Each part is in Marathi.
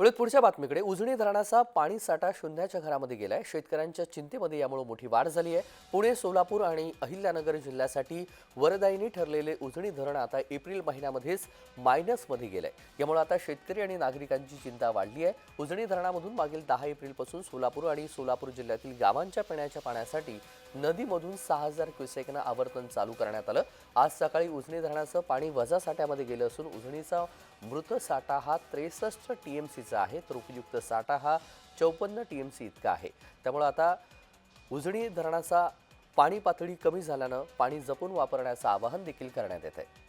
वळीत पुढच्या बातमीकडे. उजनी धरणाचा पाणी साठा शून्याच्या घरामध्ये गेलाय. शेतकऱ्यांच्या चिंतेमध्ये यामुळे मोठी वाढ झाली आहे. पुणे सोलापूर आणि अहिल्यानगर जिल्ह्यासाठी वरदायीनी ठरलेले उजनी धरण आता एप्रिल महिन्यामध्येच मायनसमध्ये गेलंय. यामुळे आता शेतकरी आणि नागरिकांची चिंता वाढली आहे. उजनी धरणामधून मागील दहा एप्रिलपासून सोलापूर आणि सोलापूर जिल्ह्यातील गावांच्या पिण्याच्या पाण्यासाठी नदीमधून सहा हजार क्युसेकनं आवर्तन चालू करण्यात आलं. आज सकाळी उजनी धरणाचं पाणी वजा साठ्यामध्ये गेलं असून उजनीचा मृत साठा हा त्रेसष्ट टी एम सीचा आहे तर उपयुक्त साठा हा चौपन्न टी एम सी इतका आहे. त्यामुळं आता उजनी धरणाचा पाणी पातळी कमी झाल्यानं पाणी जपून वापरण्याचं आवाहन देखील करण्यात येत आहे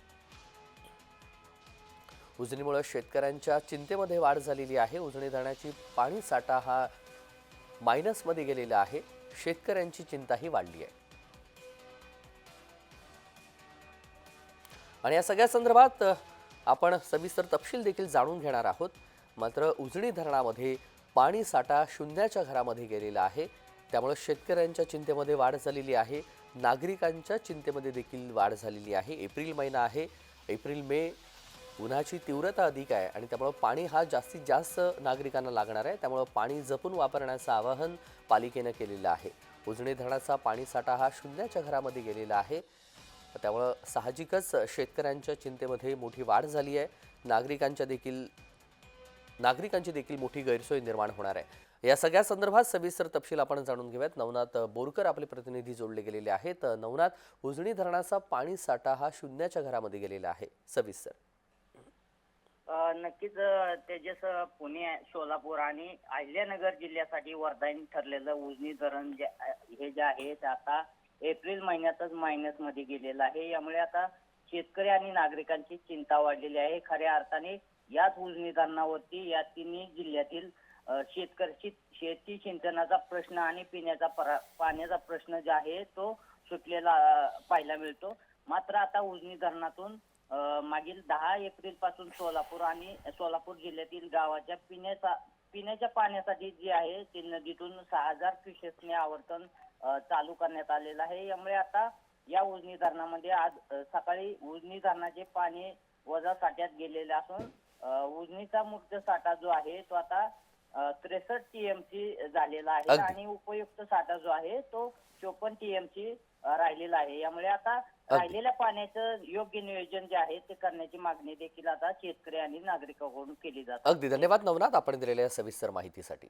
उजनीमुळे शेतकऱ्यांच्या चिंतेमध्ये वाढ झालेली आहे. उजनी धरणाची पाणी साठा हा मायनसमध्ये गेलेला आहे. शेतकऱ्यांची चिंताही वाढली आहे. आणि या सगळ्या संदर्भात आपण सविस्तर तपशील देखील जाणून घेणार आहोत. मात्र उजनी धरणामध्ये पाणी साठा शून्याच्या घरामध्ये गेलेला आहे. त्यामुळे शेतकऱ्यांच्या चिंतेमध्ये वाढ झालेली आहे. नागरिकांच्या चिंतेमध्ये देखील वाढ झालेली आहे. एप्रिल महिना आहे. एप्रिल मे उन्हाची तीव्रता अधिक आहे आणि त्यामुळं पाणी हा जास्तीत जास्त नागरिकांना लागणार आहे. त्यामुळं पाणी जपून वापरण्याचं आवाहन पालिकेनं केलेलं आहे. उजणी धरणाचा पाणीसाठा हा शून्याच्या घरामध्ये गेलेला आहे. त्यामुळं साहजिकच शेतकऱ्यांच्या चिंतेमध्ये मोठी वाढ झाली आहे. नागरिकांच्या देखील नागरिकांची देखील मोठी गैरसोय निर्माण होणार आहे. या सगळ्या संदर्भात सविस्तर तपशील आपण जाणून घेऊयात. नवनाथ बोरकर आपले प्रतिनिधी जोडले गेलेले आहेत. नवनाथ उजणी धरणाचा पाणी साठा हा शून्याच्या घरामध्ये गेलेला आहे. सविस्तर. नक्कीच तेजस पुणे सोलापूर आणि अहिल्यानगर जिल्ह्यासाठी वरदान ठरलेलं उजनी धरण जे हे जे आहे ते आता एप्रिल महिन्यातच मायनसमध्ये गेलेलं आहे. यामुळे आता शेतकरी आणि नागरिकांची चिंता वाढलेली आहे. खऱ्या अर्थाने याच उजनी धरणावरती या तिन्ही जिल्ह्यातील शेतकरी शेती सिंचनाचा प्रश्न आणि पिण्याचा पाण्याचा प्रश्न जो आहे तो सुटलेला पाहायला मिळतो. मात्र आता उजनी धरणातून अ, मागील दहा एप्रिलपासून सोलापूर आणि सोलापूर जिल्ह्यातील गावाच्या पिण्याचा पिण्याच्या पाण्यासाठी जे आहे ते नदीतून सहा हजार क्युसेसने आवर्तन अ, चालू करण्यात आलेलं आहे. यामुळे आता या उजनी धरणामध्ये आज अ, सकाळी उजनी धरणाचे पाणी वजा साठ्यात गेलेले असून अ, उजनीचा मुक्त साठा जो आहे तो आता त्रेसष्ट टीएमसी झालेला आहे अगदी. आणि उपयुक्त साठा जो आहे तो चोपन्न टीएमसी राहिलेला आहे. यामुळे आता राहिलेल्या पाण्याचं योग्य नियोजन जे आहे ते करण्याची मागणी देखील आता शेतकरी आणि नागरिकांकडून केली जाते. अगदी. धन्यवाद नवनाथ. आपण दिलेल्या सविस्तर माहितीसाठी.